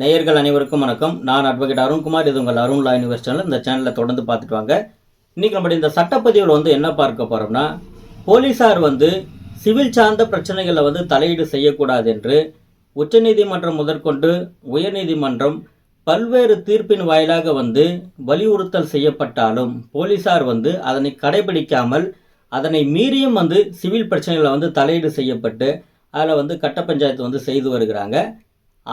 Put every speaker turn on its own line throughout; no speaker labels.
நேயர்கள் அனைவருக்கும் வணக்கம். நான் அட்வொகேட் அருண்குமார். இது உங்கள் அருண் லா சேனல். இந்த சேனலில் தொடர்ந்து பார்த்துட்டு வாங்க. இன்றைக்கி நம்மளுடைய இந்த சட்டப்பதிவில் வந்து என்ன பார்க்க போகிறோம்னா போலீஸார் வந்து சிவில் சார்ந்த பிரச்சனைகளை வந்து தலையீடு செய்யக்கூடாது என்று உச்சநீதிமன்றம் முதற்கொண்டு உயர்நீதிமன்றம் பல்வேறு தீர்ப்பின் வாயிலாக வந்து வலியுறுத்தல் செய்யப்பட்டாலும் போலீஸார் வந்து அதனை கடைபிடிக்காமல் அதனை மீறியும் வந்து சிவில் பிரச்சனைகளை வந்து தலையீடு செய்யப்பட்டு அதில் வந்து கட்ட பஞ்சாயத்து வந்து செய்து வருகிறாங்க.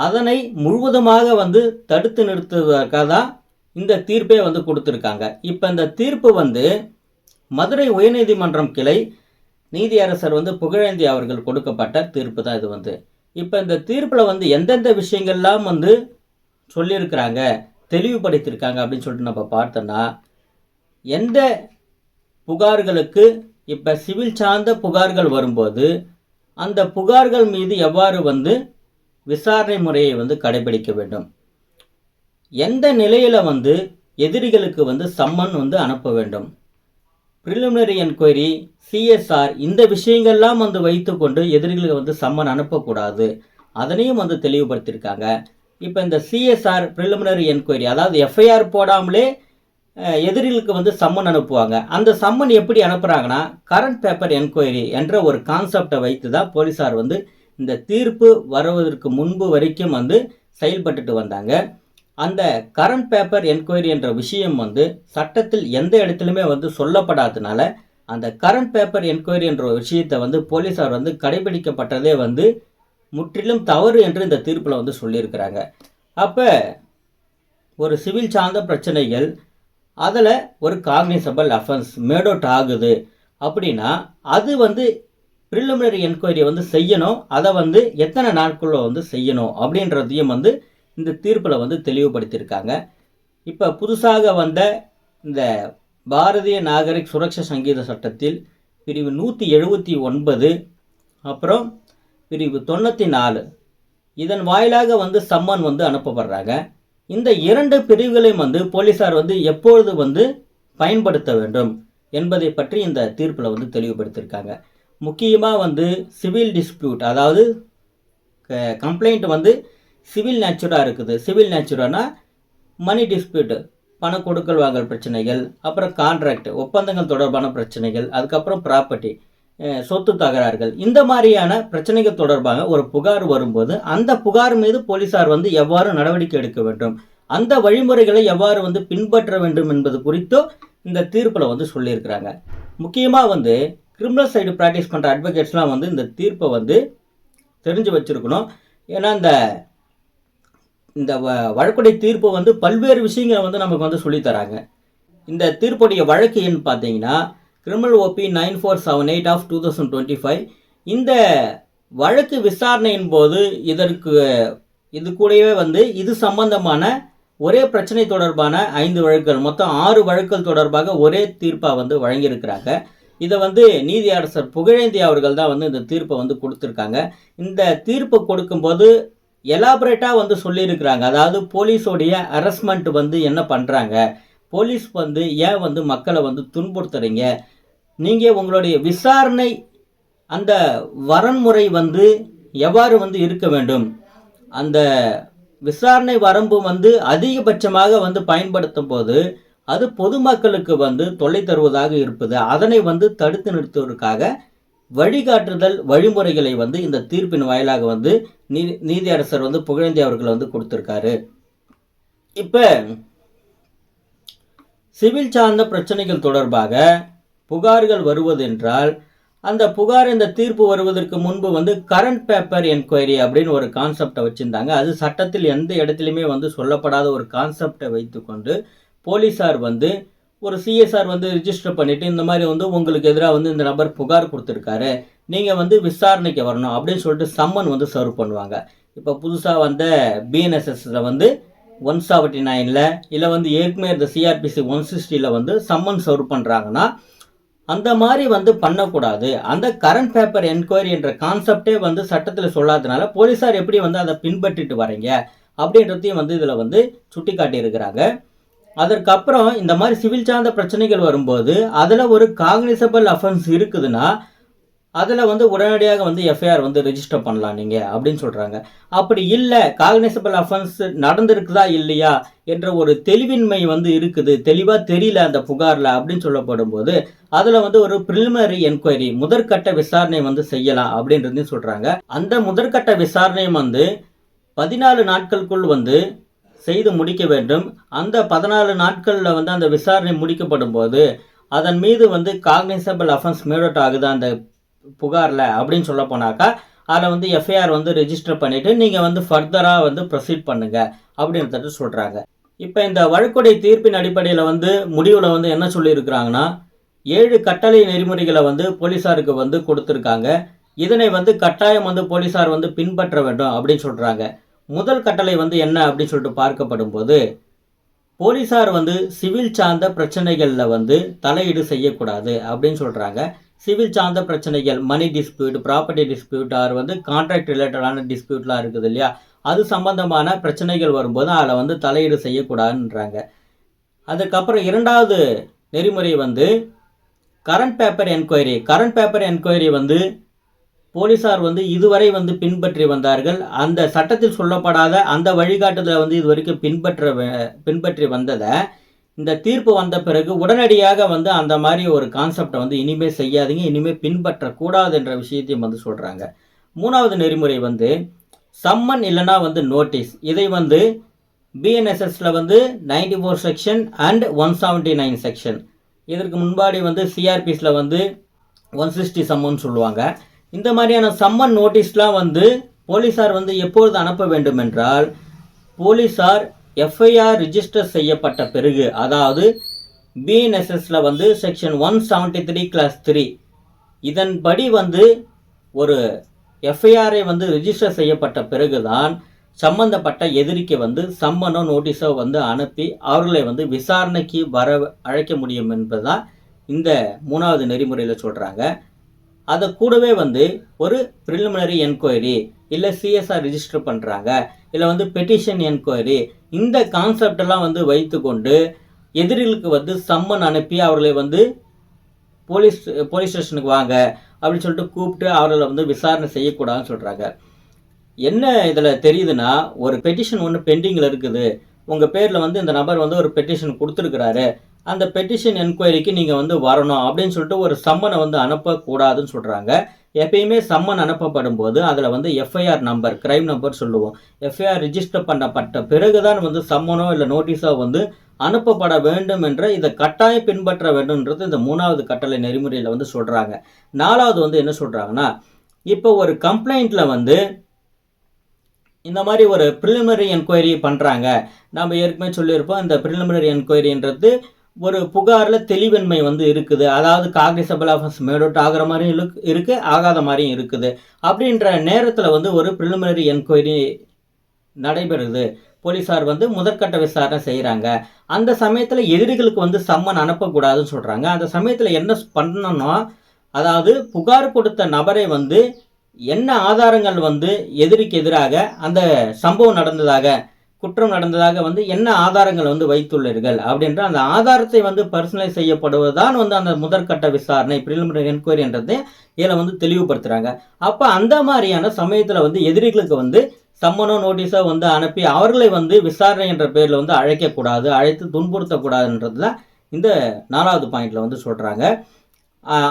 அதனை முழுவதுமாக வந்து தடுத்து நிறுத்துவதற்காக தான் இந்த தீர்ப்பே வந்து கொடுத்துருக்காங்க. இப்போ இந்த தீர்ப்பு வந்து மதுரை உயர்நீதிமன்றம் கிளை நீதியரசர் வந்து புகழேந்தி அவர்கள் கொடுக்கப்பட்ட தீர்ப்பு தான் இது வந்து. இப்போ இந்த தீர்ப்பில் வந்து எந்தெந்த விஷயங்கள்லாம் வந்து சொல்லியிருக்கிறாங்க தெளிவுபடுத்தியிருக்காங்க அப்படின்னு சொல்லிட்டு நம்ம பார்த்தோன்னா எந்த புகார்களுக்கு இப்போ சிவில் சார்ந்த புகார்கள் வரும்போது அந்த புகார்கள் மீது எவ்வாறு வந்து விசாரணை முறையை வந்து கடைபிடிக்க வேண்டும். எந்த நிலையில் வந்து எதிரிகளுக்கு வந்து சம்மன் வந்து அனுப்ப வேண்டும்? ப்ரிலிமினரி என்கொயரி சிஎஸ்ஆர் இந்த விஷயங்கள்லாம் வந்து வைத்துக்கொண்டு எதிரிகளுக்கு வந்து சம்மன் அனுப்பக்கூடாது. அதனையும் வந்து தெளிவுபடுத்தியிருக்காங்க. இப்போ இந்த சிஎஸ்ஆர் ப்ரிலிமினரி என்கொயரி அதாவது எஃப்ஐஆர் போடாமலே எதிரிகளுக்கு வந்து சம்மன் அனுப்புவாங்க. அந்த சம்மன் எப்படி அனுப்புகிறாங்கன்னா கரண்ட் பேப்பர் என்கொயரி என்ற ஒரு கான்செப்டை வைத்து தான் போலீஸார் வந்து இந்த தீர்ப்பு வருவதற்கு முன்பு வரைக்கும் வந்து செயல்பட்டுட்டு வந்தாங்க. அந்த கரண்ட் பேப்பர் என்கொயரி என்ற விஷயம் வந்து சட்டத்தில் எந்த இடத்துலையுமே வந்து சொல்லப்படாதனால அந்த கரண்ட் பேப்பர் என்கொயரி என்ற விஷயத்தை வந்து போலீஸார் வந்து கடைபிடிக்கப்பட்டதே வந்து முற்றிலும் தவறு என்று இந்த தீர்ப்பில் வந்து சொல்லியிருக்கிறாங்க. அப்போ ஒரு சிவில் சார்ந்த பிரச்சனைகள் அதில் ஒரு காக்னிசபிள் அஃபென்ஸ் மேடோட் ஆகுது அப்படின்னா அது வந்து ப்ரிலிமினரி என்கொயரியை வந்து செய்யணும். அதை வந்து எத்தனை நாட்களில் வந்து செய்யணும் அப்படின்றதையும் வந்து இந்த தீர்ப்பில் வந்து தெளிவுபடுத்தியிருக்காங்க. இப்போ புதுசாக வந்த இந்த பாரதிய நாகரிக் சுரக்ஷா சங்கீத சட்டத்தில் பிரிவு நூற்றி எழுபத்தி ஒன்பது அப்புறம் பிரிவு தொண்ணூற்றி நாலு இதன் வாயிலாக வந்து சம்மன் வந்து அனுப்பப்படுறாங்க. இந்த இரண்டு பிரிவுகளையும் வந்து போலீஸார் வந்து எப்பொழுது வந்து பயன்படுத்த வேண்டும் என்பதை பற்றி இந்த தீர்ப்பில் வந்து தெளிவுபடுத்தியிருக்காங்க. முக்கியமாக வந்து சிவில் டிஸ்பியூட் அதாவது கம்ப்ளைண்ட் வந்து சிவில் நேச்சுராக இருக்குது. சிவில் நேச்சுரானா மணி டிஸ்பியூட்டு பண கொடுக்கல் வாங்கல் பிரச்சனைகள் அப்புறம் கான்ட்ராக்ட் ஒப்பந்தங்கள் தொடர்பான பிரச்சனைகள் அதுக்கப்புறம் ப்ராப்பர்ட்டி சொத்து தகராறுகள். இந்த மாதிரியான பிரச்சனைகள் தொடர்பாக ஒரு புகார் வரும்போது அந்த புகார் மீது போலீசார் வந்து எவ்வாறு நடவடிக்கை எடுக்க வேண்டும்? அந்த வழிமுறைகளை எவ்வாறு வந்து பின்பற்ற வேண்டும் என்பது குறித்தும் இந்த தீர்ப்பில் வந்து சொல்லியிருக்கிறாங்க. முக்கியமாக வந்து கிரிமினல் சைடு ப்ராக்டிஸ் பண்ணுற அட்வொகேட்ஸ்லாம் வந்து இந்த தீர்ப்பை வந்து தெரிஞ்சு வச்சுருக்கணும். ஏன்னா இந்த இந்த வ- வழக்குடைய தீர்ப்பு வந்து பல்வேறு விஷயங்களை வந்து நமக்கு வந்து சொல்லித் தராங்க. இந்த தீர்ப்புடைய வழக்கு எண் பார்த்தீங்கன்னா criminal OP nine four seven eight of two thousand twenty five. இந்த வழக்கு விசாரணையின் போது இதற்கு இது கூடவே வந்து இது சம்பந்தமான ஒரே பிரச்சனை தொடர்பான ஐந்து வழக்குகள் மொத்தம் ஆறு வழக்குகள் தொடர்பாக ஒரே தீர்ப்பாக வந்து வழங்கியிருக்கிறாங்க. இதை வந்து நீதியரசர் புகழேந்தி அவர்கள் தான் வந்து இந்த தீர்ப்பை வந்து கொடுத்துருக்காங்க. இந்த தீர்ப்பு கொடுக்கும்போது எலாபரேட்டாக வந்து சொல்லியிருக்கிறாங்க. அதாவது போலீஸோடைய அரஸ்மெண்ட் வந்து என்ன பண்ணுறாங்க போலீஸ் வந்து ஏன் வந்து மக்களை வந்து துன்புறுத்துறீங்க? நீங்கள் உங்களுடைய விசாரணை அந்த வரன்முறை வந்து எவ்வாறு வந்து இருக்க வேண்டும்? அந்த விசாரணை வரம்பு வந்து அதிகபட்சமாக வந்து பயன்படுத்தும் போது அது பொதுமக்களுக்கு வந்து தொல்லை தருவதாக இருப்பது. அதனை வந்து தடுத்து நிறுத்துவதற்காக வழிகாட்டுதல் வழிமுறைகளை வந்து இந்த தீர்ப்பின் வாயிலாக வந்து நீ நீதியரசர் வந்து புகழேந்தி அவர்கள் வந்து கொடுத்துருக்காரு. இப்போ சிவில் சார்ந்த பிரச்சனைகள் தொடர்பாக புகார்கள் வருவதென்றால் அந்த புகார் இந்த தீர்ப்பு வருவதற்கு முன்பு வந்து கரண்ட் பேப்பர் என்கொயரி அப்படின்னு ஒரு கான்செப்டை வச்சுருந்தாங்க. அது சட்டத்தில் எந்த இடத்துலையுமே வந்து சொல்லப்படாத ஒரு கான்செப்டை வைத்துக்கொண்டு போலீஸார் வந்து ஒரு சிஎஸ்ஆர் வந்து ரிஜிஸ்டர் பண்ணிவிட்டு இந்த மாதிரி வந்து உங்களுக்கு எதிராக வந்து இந்த நபர் புகார் கொடுத்துருக்காரு நீங்கள் வந்து விசாரணைக்கு வரணும் அப்படின்னு சொல்லிட்டு சம்மன் வந்து சர்வ் பண்ணுவாங்க. இப்போ புதுசாக வந்த பிஎன்எஸ்எஸில் வந்து ஒன் செவன்ட்டி நைனில் இல்லை வந்து ஏற்கனவே இந்த சிஆர்பிசி ஒன் சிக்ஸ்டியில் வந்து சம்மன் சர்வ் பண்ணுறாங்கன்னா அந்த மாதிரி வந்து பண்ணக்கூடாது. அந்த கரண்ட் பேப்பர் என்கொயரி என்ற கான்செப்டே வந்து சட்டத்தில் சொல்லாதனால போலீஸார் எப்படி வந்து அதை பின்பற்றிட்டு வரீங்க அப்படின்றதையும் வந்து இதில் வந்து சுட்டி காட்டியிருக்கிறாங்க அதற்கப்புறம் இந்த மாதிரி சிவில் சார்ந்த பிரச்சனைகள் வரும்போது அதில் ஒரு காக்னிசபிள் அஃபென்ஸ் இருக்குதுன்னா அதில் வந்து உடனடியாக வந்து எஃப்ஐஆர் வந்து ரெஜிஸ்டர் பண்ணலாம் நீங்கள் அப்படின்னு சொல்கிறாங்க அப்படி இல்லை காக்னிசபிள் அஃபென்ஸ் நடந்திருக்குதா இல்லையா என்ற ஒரு தெளிவின்மை வந்து இருக்குது. தெளிவாக தெரியல அந்த புகாரில் அப்படின்னு சொல்லப்படும் போது அதில் வந்து ஒரு ப்ரிலிமினரி என்கொயரி முதற்கட்ட விசாரணை வந்து செய்யலாம் அப்படின்றதையும் சொல்கிறாங்க அந்த முதற்கட்ட விசாரணையும் வந்து பதினாலு நாட்களுக்குள் வந்து செய்து முடிக்க வேண்டும். அந்த பதினாலு நாட்களில் வந்து அந்த விசாரணை முடிக்கப்படும் போது அதன் மீது வந்து காக்னிசபிள் அஃபென்ஸ் மேடோட் ஆகுது அந்த புகாரில் அப்படின்னு சொல்ல போனாக்கா அதில் வந்து எஃப்ஐஆர் வந்து ரெஜிஸ்டர் பண்ணிவிட்டு நீங்கள் வந்து ஃபர்தராக வந்து ப்ரொசீட் பண்ணுங்கள் அப்படின்றத சொல்கிறாங்க இப்போ இந்த வழக்குடை தீர்ப்பின் அடிப்படையில் வந்து முடிவில் வந்து என்ன சொல்லியிருக்கிறாங்கன்னா ஏழு கட்டளை நெறிமுறைகளை வந்து போலீஸாருக்கு வந்து கொடுத்துருக்காங்க. இதனை வந்து கட்டாயம் வந்து போலீஸார் வந்து பின்பற்ற வேண்டும் அப்படின்னு சொல்கிறாங்க முதல் கட்டளை வந்து என்ன அப்படின்னு சொல்லிட்டு பார்க்கப்படும் போது போலீஸார் வந்து சிவில் சார்ந்த பிரச்சனைகளில் வந்து தலையீடு செய்யக்கூடாது அப்படின்னு சொல்கிறாங்க சிவில் சார்ந்த பிரச்சனைகள் money dispute property dispute or வந்து கான்ட்ராக்ட் ரிலேட்டடான டிஸ்பியூட்லாம் இருக்குது இல்லையா? அது சம்பந்தமான பிரச்சனைகள் வரும்போது அதில் வந்து தலையீடு செய்யக்கூடாதுன்றாங்க. அதுக்கப்புறம் இரண்டாவது நெறிமுறை வந்து current paper enquiry current paper enquiry வந்து போலீசார் வந்து இதுவரை வந்து பின்பற்றி வந்தார்கள். அந்த சட்டத்தில் சொல்லப்படாத அந்த வழிகாட்டுதலை வந்து இதுவரைக்கும் பின்பற்ற பின்பற்றி வந்ததை. இந்த தீர்ப்பு வந்த பிறகு உடனடியாக வந்து அந்த மாதிரி ஒரு கான்செப்டை வந்து இனிமேல் செய்யாதீங்க இனிமேல் பின்பற்றக்கூடாது என்ற விஷயத்தையும் வந்து சொல்கிறாங்க மூணாவது நெறிமுறை வந்து சம்மன் இல்லைன்னா வந்து நோட்டீஸ் இதை வந்து பிஎன்எஸ்எஸில் வந்து ninety four section and one seventy nine section இதற்கு முன்பாடி வந்து சிஆர்பிஸில் வந்து ஒன் சிக்ஸ்டி சம்மன் சொல்லுவாங்க. இந்த மாதிரியான சம்மன் நோட்டீஸ்லாம் வந்து போலீஸார் வந்து எப்பொழுது அனுப்ப வேண்டும் என்றால் போலீஸார் எஃப்ஐஆர் ரிஜிஸ்டர் செய்யப்பட்ட பிறகு அதாவது பிஎன்எஸ்எஸில் வந்து section one seventy three class three இதன்படி வந்து ஒரு எஃப்ஐஆரை வந்து ரிஜிஸ்டர் செய்யப்பட்ட பிறகுதான் சம்பந்தப்பட்ட எதிரிக்கு வந்து சம்மனோ நோட்டீஸோ வந்து அனுப்பி அவர்களை வந்து விசாரணைக்கு வர அழைக்க முடியும் என்பதுதான் இந்த மூணாவது நெறிமுறையில் சொல்கிறாங்க அதை கூடவே வந்து ஒரு ப்ரிலிமினரி என்கொயரி இல்லை சிஎஸ்ஆர் ரிஜிஸ்டர் பண்ணுறாங்க இல்லை வந்து பெட்டிஷன் என்கொயரி இந்த கான்செப்டெல்லாம் வந்து வைத்துக்கொண்டு எதிரிகளுக்கு வந்து சம்மன் அனுப்பி அவர்களை வந்து போலீஸ் போலீஸ் ஸ்டேஷனுக்கு வாங்க அப்படின்னு சொல்லிட்டு கூப்பிட்டு அவர்களை வந்து விசாரணை செய்யக்கூடாதுன்னு சொல்கிறாங்க என்ன இதில் தெரியுதுன்னா ஒரு பெட்டிஷன் ஒன்று பெண்டிங்கில் இருக்குது. உங்கள் பேரில் வந்து இந்த நபர் வந்து ஒரு பெட்டிஷன் கொடுத்துருக்குறாரு. அந்த பெட்டிஷன் என்கொயரிக்கு நீங்கள் வந்து வரணும் அப்படின்னு சொல்லிட்டு ஒரு சம்மனை வந்து அனுப்பக்கூடாதுன்னு சொல்கிறாங்க எப்பயுமே சம்மன் அனுப்பப்படும் போது அதில் வந்து எஃப்ஐஆர் நம்பர் கிரைம் நம்பர் சொல்லுவோம். எஃப்ஐஆர் ரிஜிஸ்டர் பண்ணப்பட்ட பிறகு தான் வந்து சம்மனோ இல்லை நோட்டீஸோ வந்து அனுப்பப்பட வேண்டும் என்ற இதை கட்டாயம் பின்பற்ற வேண்டும்ன்றது இந்த மூணாவது கட்டளை நெறிமுறையில் வந்து சொல்கிறாங்க நாலாவது வந்து என்ன சொல்கிறாங்கன்னா இப்போ ஒரு கம்ப்ளைண்ட்டில் வந்து இந்த மாதிரி ஒரு ப்ரிலிமினரி என்கொயரி பண்ணுறாங்க நம்ம ஏற்கனவே சொல்லியிருப்போம் இந்த ப்ரிலிமினரி என்கொயரின்றது ஒரு புகாரில் தெளிவின்மை வந்து இருக்குது. அதாவது காக்னிசபிள் ஆஃபன்ஸ் மேடவுட் ஆகிற மாதிரியும் இருக்கு இருக்குது ஆகாத மாதிரியும் இருக்குது. அப்படின்ற நேரத்தில் வந்து ஒரு ப்ரிலிமினரி என்கொயரி நடைபெறுது. போலீஸார் வந்து முதற்கட்ட விசாரணை செய்கிறாங்க அந்த சமயத்தில் எதிரிகளுக்கு வந்து சம்மன் அனுப்பக்கூடாதுன்னு சொல்கிறாங்க அந்த சமயத்தில் என்ன பண்ணணும்னா அதாவது புகார் கொடுத்த நபரை வந்து என்ன ஆதாரங்கள் வந்து எதிரிக்கு எதிராக அந்த சம்பவம் நடந்ததாக குற்றம் நடந்ததாக வந்து என்ன ஆதாரங்கள் வந்து வைத்துள்ளீர்கள் அப்படின்ற அந்த ஆதாரத்தை வந்து பர்சனலைஸ் செய்யப்படுவதுதான் வந்து அந்த முதற்கட்ட விசாரணை ப்ரிலிமினரி என்கொயரின்றதை இதில் வந்து தெளிவுபடுத்துகிறாங்க அப்போ அந்த மாதிரியான சமயத்தில் வந்து எதிரிகளுக்கு வந்து சம்மனோ நோட்டீஸோ வந்து அனுப்பி அவர்களை வந்து விசாரணை என்ற பேரில் வந்து அழைக்கக்கூடாது அழைத்து துன்புறுத்தக்கூடாதுன்றது தான் இந்த நாலாவது பாயிண்டில் வந்து சொல்கிறாங்க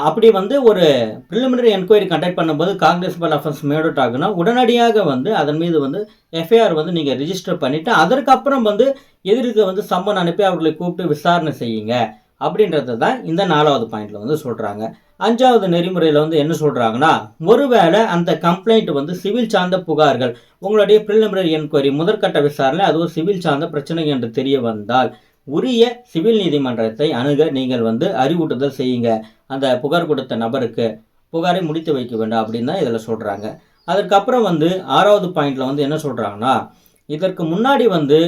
அப்படி வந்து ஒரு ப்ரிலிமினரி என்கொயரி கண்டக்ட் பண்ணும்போது காங்கிரஸ்பல் அஃபென்ஸ் மேடோட் ஆகுனா உடனடியாக வந்து அதன் மீது வந்து எஃப்ஐஆர் வந்து நீங்கள் ரிஜிஸ்டர் பண்ணிவிட்டு அதற்கப்புறம் வந்து எதிர்க்கு வந்து சம்மன் அனுப்பி அவர்களை கூப்பிட்டு விசாரணை செய்யுங்க. அப்படின்றது தான் இந்த நாலாவது பாயிண்டில் வந்து சொல்கிறாங்க அஞ்சாவது நெறிமுறையில் வந்து என்ன சொல்கிறாங்கன்னா ஒருவேளை அந்த கம்ப்ளைண்ட் வந்து சிவில் சார்ந்த புகார்கள் உங்களுடைய ப்ரிலிமினரி என்கொயரி முதற்கட்ட விசாரணை அதுவும் சிவில் சார்ந்த பிரச்சனை என்று தெரிய வந்தால் உரிய சிவில் நீதிமன்றத்தை அணுக நீங்கள் வந்து அறிவூட்டுதல் செய்யுங்க. அந்த புகார் கொடுத்த நபருக்கு புகாரை முடித்து வைக்க வேண்டும் அப்படின்னு தான் இதில் சொல்கிறாங்க அதுக்கப்புறம் வந்து ஆறாவது பாயிண்டில் வந்து என்ன சொல்கிறாங்கன்னா இதற்கு முன்னாடி வந்து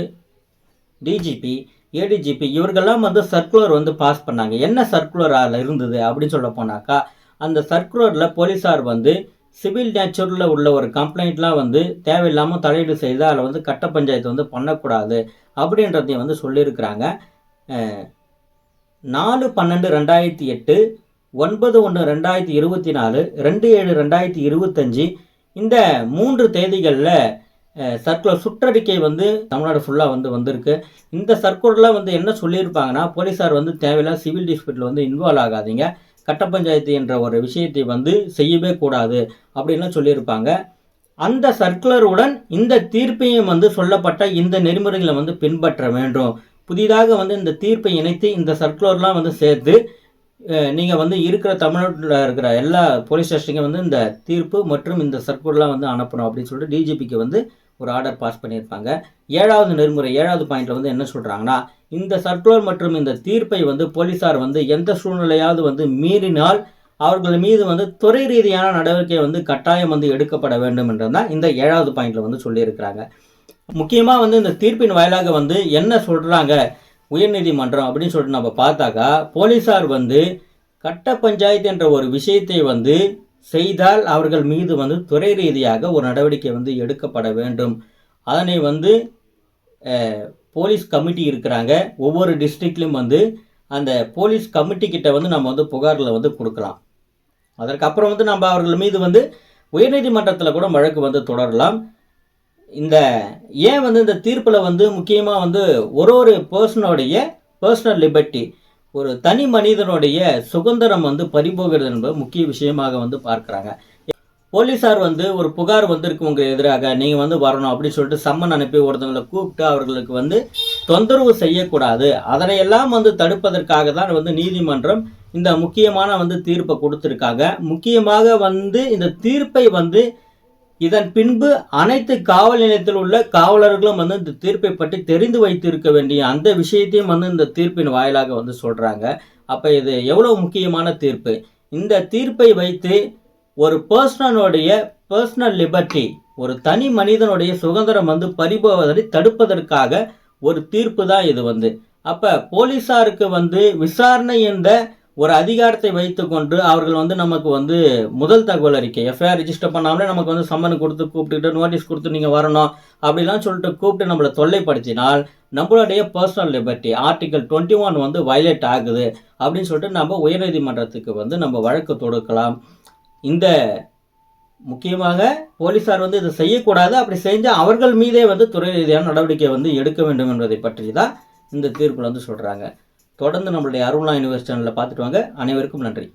டிஜிபி ஏடிஜிபி இவர்கள்லாம் வந்து சர்க்குலர் வந்து பாஸ் பண்ணாங்க. என்ன சர்க்குலர் அதில் இருந்தது அப்படின்னு சொல்ல போனாக்கா அந்த சர்க்குலரில் போலீஸார் வந்து சிவில் நேச்சரில் உள்ள ஒரு கம்ப்ளைண்ட்லாம் வந்து தேவையில்லாமல் தலையீடு செய்து அதில் வந்து கட்ட பஞ்சாயத்து வந்து பண்ணக்கூடாது அப்படின்றதையும் வந்து சொல்லியிருக்கிறாங்க. நாலு பன்னெண்டு ரெண்டாயிரத்தி எட்டு ஒன்பது ஒன்று ரெண்டாயிரத்தி இருபத்தி நாலு ரெண்டு ஏழு ரெண்டாயிரத்தி இருபத்தஞ்சி இந்த மூன்று தேதிகளில் சர்க்குலர் சுற்றறிக்கை வந்து தமிழ்நாடு ஃபுல்லாக வந்து வந்திருக்கு. இந்த சர்க்குலரில் வந்து என்ன சொல்லியிருப்பாங்கன்னா போலீஸார் வந்து தேவையில்லாத சிவில் டிஸ்பியூட்டில் வந்து இன்வால்வ் ஆகாதீங்க. கட்ட பஞ்சாயத்து என்ற ஒரு விஷயத்தை வந்து செய்யவே கூடாது அப்படின்லாம் சொல்லியிருப்பாங்க. அந்த சர்க்குலருடன் இந்த தீர்ப்பையும் வந்து சொல்லப்பட்ட இந்த நெறிமுறைகளை வந்து பின்பற்ற வேண்டும். புதிதாக வந்து இந்த தீர்ப்பை இணைத்து இந்த சர்க்குலர்லாம் வந்து சேர்த்து நீங்கள் வந்து இருக்கிற தமிழ்நாட்டில் இருக்கிற எல்லா போலீஸ் ஸ்டேஷனுக்கும் வந்து இந்த தீர்ப்பு மற்றும் இந்த சர்க்குலர்லாம் வந்து அனுப்பணும் அப்படின்னு சொல்லிட்டு டிஜிபிக்கு வந்து ஒரு ஆர்டர் பாஸ் பண்ணியிருப்பாங்க. ஏழாவது நெறிமுறை ஏழாவது பாயிண்ட்டில் வந்து என்ன சொல்கிறாங்கன்னா இந்த சர்க்குலர் மற்றும் இந்த தீர்ப்பை வந்து போலீஸார் வந்து எந்த சூழ்நிலையாவது வந்து மீறினால் அவர்கள் மீது வந்து துறை ரீதியான நடவடிக்கை வந்து கட்டாயம் வந்து எடுக்கப்பட வேண்டும் என்றதான் இந்த ஏழாவது பாயிண்ட்ல வந்து சொல்லியிருக்கிறாங்க. முக்கியமாக வந்து இந்த தீர்ப்பின் வாயிலாக வந்து என்ன சொல்கிறாங்க உயர்நீதிமன்றம் அப்படின்னு சொல்லிட்டு நம்ம பார்த்தாக்கா போலீஸார் வந்து கட்ட பஞ்சாயத்து என்ற ஒரு விஷயத்தை வந்து செய்தால் அவர்கள் மீது வந்து துறை ரீதியாக ஒரு நடவடிக்கை வந்து எடுக்கப்பட வேண்டும். அதனை வந்து போலீஸ் கமிட்டி இருக்கிறாங்க. ஒவ்வொரு டிஸ்ட்ரிக்ட்லேயும் வந்து அந்த போலீஸ் கமிட்டி கிட்ட வந்து நம்ம வந்து புகார்களை வந்து கொடுக்கலாம். அதற்கப்புறம் வந்து நம்ம அவர்கள் மீது வந்து உயர்நீதிமன்றத்தில் கூட வழக்கு வந்து தொடரலாம். இந்த ஏன் வந்து இந்த தீர்ப்பில் வந்து முக்கியமாக வந்து ஒரு ஒரு பர்சனுடைய பர்சனல் லிபர்ட்டி ஒரு தனி மனிதனுடைய சுதந்திரம் வந்து பறிபோகிறது என்பது முக்கிய விஷயமாக வந்து பார்க்குறாங்க. போலீஸார் வந்து ஒரு புகார் வந்திருக்கு உங்களுக்கு எதிராக. நீங்கள் வந்து வரணும் அப்படின்னு சொல்லிட்டு சம்மன் அனுப்பி ஒருத்தவங்களை கூப்பிட்டு அவர்களுக்கு வந்து தொந்தரவு செய்யக்கூடாது. அதனையெல்லாம் வந்து தடுப்பதற்காக தான் வந்து நீதிமன்றம் இந்த முக்கியமான வந்து தீர்ப்பை கொடுத்துருக்காங்க. முக்கியமாக வந்து இந்த தீர்ப்பை வந்து இதன் பின்பு அனைத்து காவல் நிலையத்தில் உள்ள காவலர்களும் வந்து இந்த தீர்ப்பை பற்றி தெரிந்து வைத்திருக்க வேண்டிய அந்த விஷயத்தையும் வந்து இந்த தீர்ப்பின் வாயிலாக வந்து சொல்கிறாங்க அப்போ இது எவ்வளோ முக்கியமான தீர்ப்பு? இந்த தீர்ப்பை வைத்து ஒரு பர்சனனுடைய பர்சனல் லிபர்ட்டி ஒரு தனி மனிதனுடைய சுதந்திரம் வந்து பறிபோவதை தடுப்பதற்காக ஒரு தீர்ப்பு தான் இது வந்து. அப்போ போலீசாருக்கு வந்து விசாரணை என்ற ஒரு அதிகாரத்தை வைத்துக்கொண்டு அவர்கள் வந்து நமக்கு வந்து முதல் தகவல் அறிக்கை எஃப்ஐஆர் ரிஜிஸ்டர் பண்ணாமலே நமக்கு வந்து சம்மன் கொடுத்து கூப்பிட்டுட்டு நோட்டீஸ் கொடுத்து நீங்கள் வரணும் அப்படிலாம் சொல்லிட்டு கூப்பிட்டு நம்மளை தொல்லைப்படுத்தினால் நம்மளுடைய personal liberty article twenty one வந்து வயலேட் ஆகுது அப்படின்னு சொல்லிட்டு நம்ம உயர்நீதிமன்றத்துக்கு வந்து நம்ம வழக்கு தொடுக்கலாம். இந்த முக்கியமாக போலீஸார் வந்து இதை செய்யக்கூடாது. அப்படி செஞ்சால் அவர்கள் மீதே வந்து துறை ரீதியான நடவடிக்கை வந்து எடுக்க வேண்டும் என்பதை பற்றி தான் இந்த தீர்ப்பில் வந்து சொல்கிறாங்க தொடர்ந்து நம்மளுடைய அருணா யூனிவர்ஸ் சேனலில் பார்த்துட்டு வாங்க. அனைவருக்கும் நன்றி.